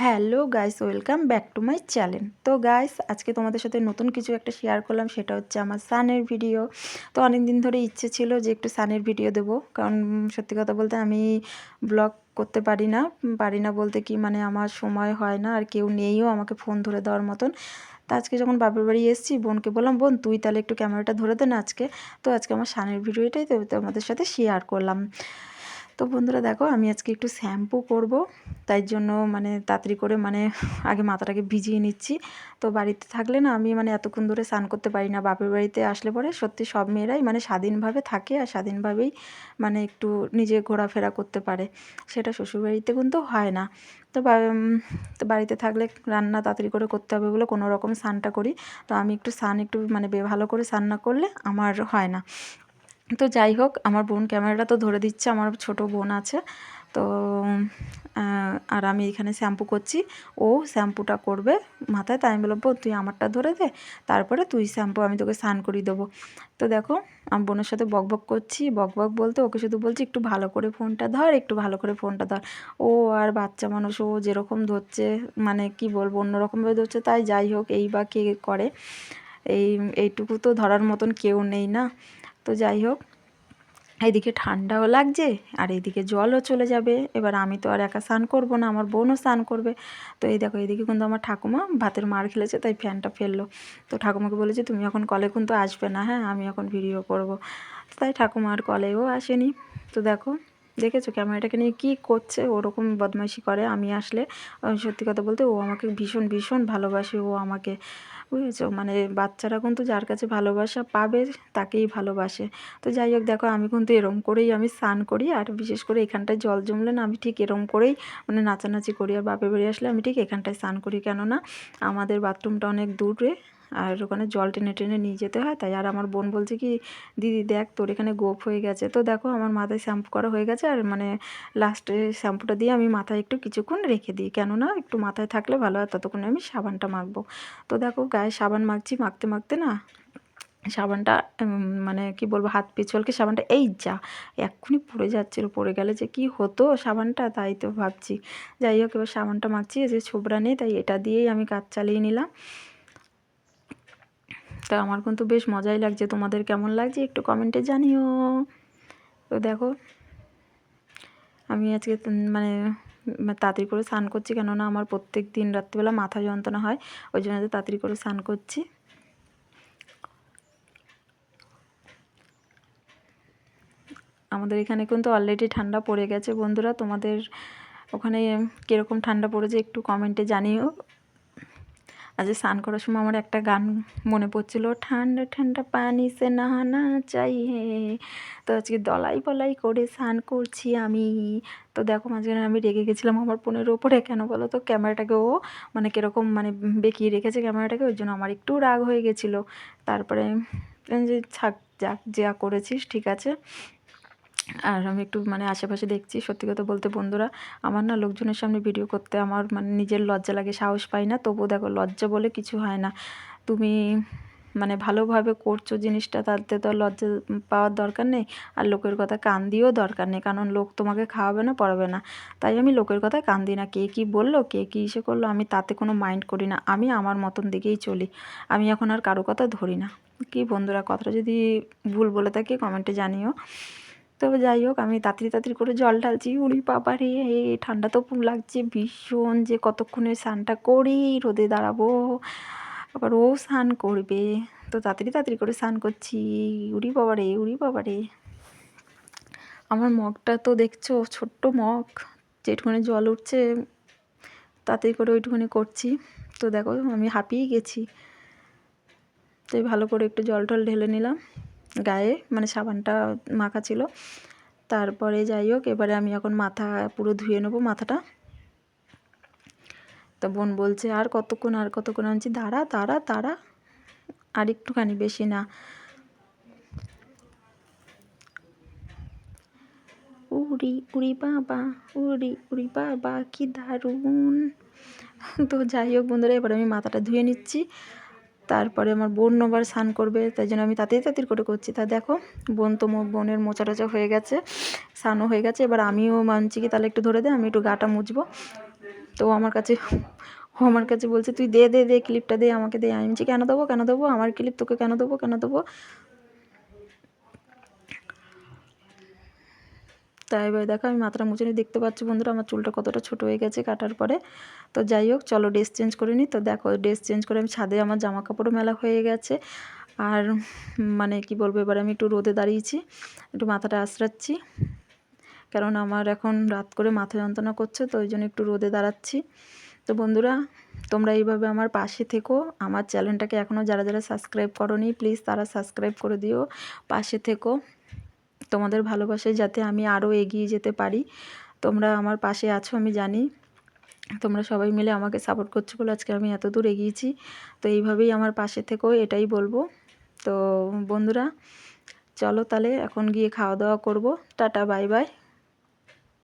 Hello guys, welcome back to my channel. তো guys, আজকে তোমাদের সাথে নতুন কিছু একটা শেয়ার করলাম, সেটা হচ্ছে আমার সানের ভিডিও। তো অনেক দিন ধরে ইচ্ছে ছিল যে একটু সানের ভিডিও দেব, কারণ সত্যি কথা বলতে আমি ব্লগ করতে পারি না পারি না বলতে কি মানে আমার সময় হয় না, আর কেউ নেইও আমাকে ফোন ধরে দেওয়ার মতন। তো আজকে যখন বাপের বাড়ি এসেছি, বোনকে বললাম, বোন, তুই তাহলে একটু ক্যামেরাটা ধরে দে না আজকে। তো আজকে আমার সানের ভিডিওটাই তো তোমাদের সাথে শেয়ার করলাম। তো বন্ধুরা দেখো, আমি আজকে একটু শ্যাম্পু করব। তাই জন্য মানে তাড়াতাড়ি করে মানে আগে মাথাটাকে ভিজিয়ে নিচ্ছি। তো বাড়িতে থাকলে না আমি মানে এতক্ষণ ধরে স্নান করতে পারি না, বাপের বাড়িতে আসলে পরে সত্যি সব মেয়েরাই মানে স্বাধীনভাবে থাকে আর স্বাধীনভাবেই মানে একটু নিজে ঘোরাফেরা করতে পারে। সেটা শ্বশুরবাড়িতে কিন্তু হয় না। তো বাড়িতে থাকলে রান্না তাড়াতাড়ি করে করতে হবে বলে কোনো রকম স্নানটা করি। তো আমি একটু স্নান একটু মানে ভালো করে স্নান না করলে আমার হয় না। তো যাই হোক আমার বোন ক্যামেরাটা তো ধরে দিচ্ছে আমার ছোট বোন আছে। তো আর আমি এখানে শ্যাম্পু করছি। ও শ্যাম্পুটা করবে মাথায় তাই আমি বলব "বোন, তুই আমারটা ধরে দে তারপরে তুই শ্যাম্পু আমি তোকে স্নান করিয়ে দেবো। তো দেখো আমি বোনের সাথে বক বক করছি। বক বক বলতে ওকে শুধু বলছি একটু ভালো করে ফোনটা ধর একটু ভালো করে ফোনটা ধর। ও আর বাচ্চা মানুষ ও যেরকম ধরছে মানে কি বলব অন্যরকমভাবে ধরছে। তাই যাই হোক এই বা কে করে। এই এইটুকু তো ধরার মতন কেউ নেই না। তো যাই হোক এইদিকে ঠান্ডাও লাগছে আর এইদিকে জলও চলে যাবে। এবার আমি তো আর একা স্নান করব না, আমার বোনও স্নান করবে। তো এই দেখো এইদিকে কিন্তু আমার ঠাকুমা ভাতের মার খেলেছে, তাই ফ্যানটা ফেলল। তো ঠাকুমাকে বলেছে, তুমি এখন কলে কিন্তু আসবে না হ্যাঁ? আমি এখন ভিডিও করব। তাই ঠাকুমা আর কলেও আসেনি। তো দেখো, দেখেছ ক্যামেরাটাকে নিয়ে কী করছে? ওরকম বদমাইশি করে, আমি আসলে, সত্যি কথা বলতে ও আমাকে ভীষণ ভীষণ ভালোবাসে, ও আমাকে। বুঝেছ? মানে বাচ্চারা কিন্তু যার কাছে ভালোবাসা পাবে, তাকেই ভালোবাসে। তো যাই হোক, দেখো, আমি কিন্তু এরম করেই আমি স্নান করি, আর বিশেষ করে এখানটায় জল জমলে না, আমি ঠিক এরম করেই মানে নাচানাচি করি। আর বাপে বেরিয়ে আসলে আমি ঠিক এখানটায় স্নান করি। কেননা আমাদের বাথরুমটা অনেক দূরে আর ওখানে জল টেনে টেনে নিয়ে যেতে হয়। তাই আর আমার বোন বলছে কি, দিদি দেখ তোর এখানে গোপ হয়ে গেছে। তো দেখো আমার মাথায় শ্যাম্পু করা হয়ে গেছে আর মানে লাস্টে শ্যাম্পুটা দিয়ে আমি মাথায় একটু কিছুক্ষণ রেখে দিই। কেননা একটু মাথায় থাকলে ভালো হয়, ততক্ষণে আমি সাবানটা মাখবো। তো দেখো গায়ে সাবান মাখছি, মাখতে মাখতে না সাবানটা মানে কি বলব, হাত পিছলকে সাবানটা, এই যা, এক্ষুনি পড়ে যাচ্ছিল, পড়ে গেলে যে কি হতো সাবানটা, তাই তো ভাবছি। যাই হোক, এবার সাবানটা মাখছি যে ছোবরা নেই তাই এটা দিয়েই আমি কাজ চালিয়ে নিলাম। তা আমার কিন্তু বেশ মজাই লাগছে। তোমাদের কেমন লাগছে একটু কমেন্টে জানিও। তো দেখো, আমি আজকে মানে তাড়াতাড়ি করে স্নান করছি কেননা আমার প্রত্যেক দিন রাত্রিবেলা মাথা যন্ত্রণা হয়, ওই জন্য তাড়াতাড়ি করে স্নান করছি। আমাদের এখানে কিন্তু অলরেডি ঠান্ডা পড়ে গেছে বন্ধুরা, তোমাদের ওখানে কীরকম ঠান্ডা পড়েছে একটু কমেন্টে জানিও। আজ স্নান করার সময় আমার একটা গান মনে পড়ছিল, ঠান্ডা ঠান্ডা পানি সে নাহানা চাই হে। তো আজকে দলাই বলাই করে স্নান করছি আমি। তো দেখো মাঝখানে আমি রেগে গেছিলাম আমার বোনের ওপরে কেন বলো তো? ক্যামেরাটাকে ও মানে কীরকম মানে বেঁকিয়ে রেখেছে ক্যামেরাটাকে, ওই জন্য আমার একটু রাগ হয়ে গেছিল। তারপরে যে থাক যাক, যা করেছিস, ঠিক আছে। আর আমি একটু মানে আশেপাশে দেখছি, সত্যি কথা বলতে বন্ধুরা, আমার না লোকজনের সামনে ভিডিও করতে আমার মানে নিজের লজ্জা লাগে, সাহস পাই না। তবুও দেখো, লজ্জা বলে কিছু হয় না। তুমি মানে ভালোভাবে করছ জিনিসটা, তাতে তো লজ্জা পাওয়ার দরকার নেই। আর লোকের কথা কান দিয়েও দরকার নেই, কারণ লোক তোমাকে খাওয়াবে না, পড়াবে না। তাই আমি লোকের কথায় কান দিই না, কে কী বলল, কে কী ইসে করল, আমি তাতে কোনো মাইন্ড করি না। আমি আমার মতন দিকেই চলি, আমি এখন আর কারও কথা ধরি না। কি বন্ধুরা, কথাটা যদি ভুল বলে থাকি কমেন্টে জানিও। তো যাই হোক, আমি তাড়াতাড়ি তাড়াতাড়ি করে জল ঢালছি। উড়ি বাবা রে, ঠান্ডা তো লাগছে ভীষণ যে কতক্ষণে স্নানটা করি, রোদে দাঁড়াবো। আবার ও স্নান করবে। তো তাড়াতাড়ি তাড়াতাড়ি করে স্নান করছি। উড়ি বাবা রে, উড়ি বাবা রে। আমার মগটা তো দেখছ, ছোট্ট মগ। যেটুকুনি জল উঠছে, তাড়াতাড়ি করে ওইটুকুনি করছি। তো দেখো, আমি হাঁপিয়ে গেছি। তাই ভালো করে একটু জল টল ঢেলে নিলাম। গায়ে মানে সাবানটা মাখা ছিল। তারপরে যাই হোক, এবারে আমি এখন মাথা পুরো ধুয়ে নেব মাথাটা। তো বোন বলছে, আর কতক্ষণ আর কতক্ষণ? আনছি দাঁড়া দাঁড়া দাঁড়া, আর একটুখানি বেশি না। উড়ি উড়ি বাবা, উড়ি উড়ি বাবা, কি দারুণ। তো যাই হোক বন্ধুরা, এবার আমি মাথাটা ধুয়ে নিচ্ছি। তারপরে আমার বোন আবার স্নান করবে, তাই জন্য আমি তাতেই তাতির করে করছি। তা দেখো, বোন তো বোনের মোচা টোচা হয়ে গেছে, স্নানও হয়ে গেছে। এবার আমিও মানছি কি, তাহলে একটু ধরে দে, আমি একটু গাটা মুছবো। তো আমার কাছে, ও আমার কাছে বলছে, তুই দে দে দে ক্লিপটা দে, আমাকে দে। আমি কেন দেবো কেন দেবো? আমার ক্লিপ তোকে কেন দেবো কেন দেবো? তাই এবার দেখো আমি মাথাটা মুছে নিয়ে দেখতে পাচ্ছি বন্ধুরা, আমার চুলটা কতটা ছোট হয়ে গেছে কাটার পরে। তো যাই হোক, চলো ড্রেস চেঞ্জ করে নিই তো দেখো ড্রেস চেঞ্জ করে আমি ছাদে আমার জামা কাপড়ও মেলা হয়ে গেছে। আর মানে কি বলব, এবার আমি একটু রোদে দাঁড়িয়েছি, একটু মাথাটা আশ্রাচ্ছি। কারণ আমার এখন রাত করে মাথা যন্ত্রণা করছে, তো ওই জন্য একটু রোদে দাঁড়াচ্ছি। তো বন্ধুরা, তোমরা এইভাবে আমার পাশে থেকো। আমার চ্যানেলটাকে এখনও যারা যারা সাবস্ক্রাইব করনি প্লিজ তারা সাবস্ক্রাইব করে দিও। পাশে থেকো। তোমাদের ভালোবাসায় যাতে আমি আরও এগিয়ে যেতে পারি। তোমরা আমার পাশে আছো, আমি জানি। তোমরা সবাই মিলে আমাকে সাপোর্ট করছ বলে আজকে আমি এত দূর এগিয়েছি। তো এইভাবেই আমার পাশে থেকেও এটাই বলব। তো বন্ধুরা, চলো তাহলে এখন গিয়ে খাওয়া দাওয়া করব। Tata bye bye